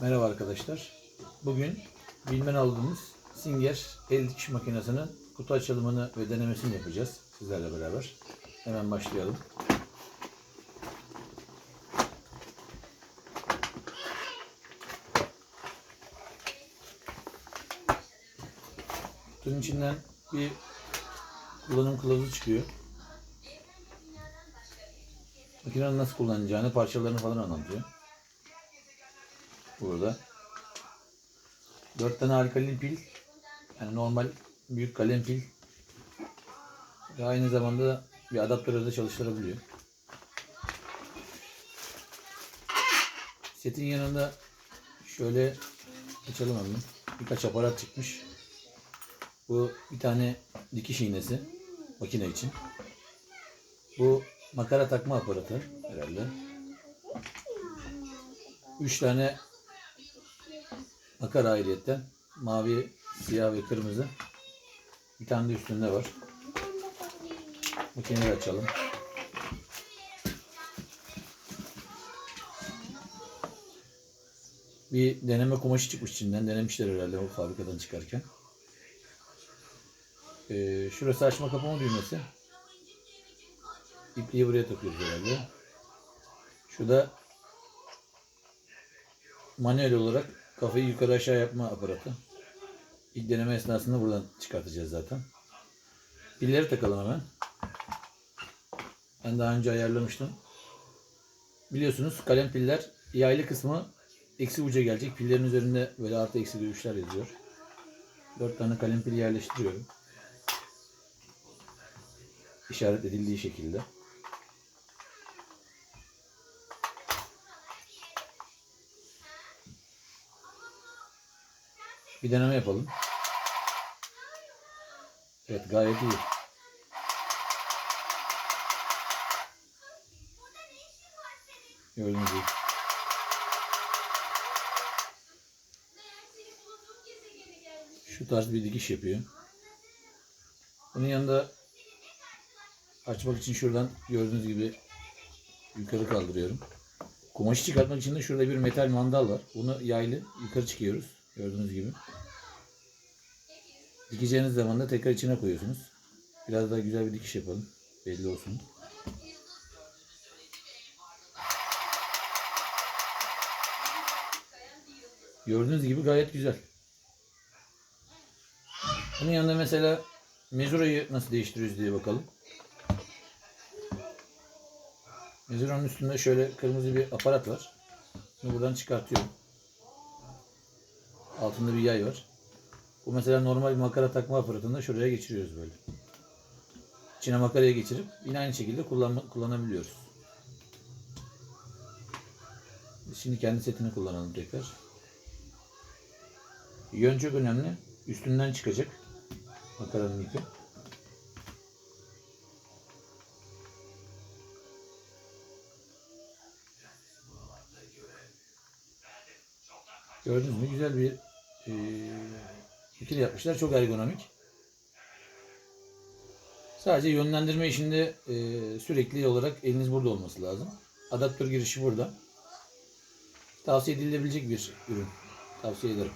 Merhaba arkadaşlar. Bugün bilmen aldığımız Singer el dikiş makinesinin kutu açılımını ve denemesini yapacağız sizlerle beraber. Hemen başlayalım. Kutunun içinden bir kullanım kılavuzu çıkıyor. Makinenin nasıl kullanacağını, parçalarını falan anlatıyor. Burada. 4 tane alkalin pil. Yani normal büyük kalem pil. Ve aynı zamanda bir adaptörle de çalıştırabiliyor. Setin yanında şöyle açalım alalım. Birkaç aparat çıkmış. Bu bir tane dikiş iğnesi makine için. Bu makara takma aparatı herhalde. 3 tane makara ayrıyetten mavi, siyah ve kırmızı. Bir tane de üstünde var. Makineyi açalım. Bir deneme kumaşı çıkmış içinden. Denemişler herhalde o fabrikadan çıkarken. Ee, şurası açma kapama düğmesi. İpliği buraya takıyoruz herhalde. Şu da manuel olarak kafayı yukarı aşağı yapma aparatı. İlk deneme esnasında buradan çıkartacağız zaten. Pilleri takalım hemen. Ben daha önce ayarlamıştım. Biliyorsunuz kalem piller yaylı kısmı eksi uca gelecek. Pillerin üzerinde böyle artı eksi görüşler yazıyor. 4 tane kalem pil yerleştiriyorum. İşaret edildiği şekilde. Bir deneme yapalım. Evet gayet iyi. Gördüğünüz gibi. Şu tarz bir dikiş yapıyor. Bunun yanında açmak için şuradan gördüğünüz gibi yukarı kaldırıyorum. Kumaşı çıkartmak için de şurada bir metal mandal var. Bunu yaylı yukarı çıkıyoruz. Gördüğünüz gibi. Dikeceğiniz zaman da tekrar içine koyuyorsunuz. Biraz daha güzel bir dikiş yapalım. Belli olsun. Gördüğünüz gibi gayet güzel. Bunun yanında mesela mezurayı nasıl değiştiriyoruz diye bakalım. Mezuranın üstünde şöyle kırmızı bir aparat var. Bunu buradan çıkartıyorum. Altında bir yay var. Bu mesela normal bir makara takma aparatında şuraya geçiriyoruz böyle. İçine makaraya geçirip yine aynı şekilde kullanma, kullanabiliyoruz. Şimdi kendi setini kullanalım tekrar. Yön çok önemli. Üstünden çıkacak makaranın ipi. Gördünüz mü? Güzel bir e, ikili yapmışlar. Çok ergonomik. Sadece yönlendirme işinde e, sürekli olarak eliniz burada olması lazım. Adaptör girişi burada. Tavsiye edilebilecek bir ürün. Tavsiye ederim.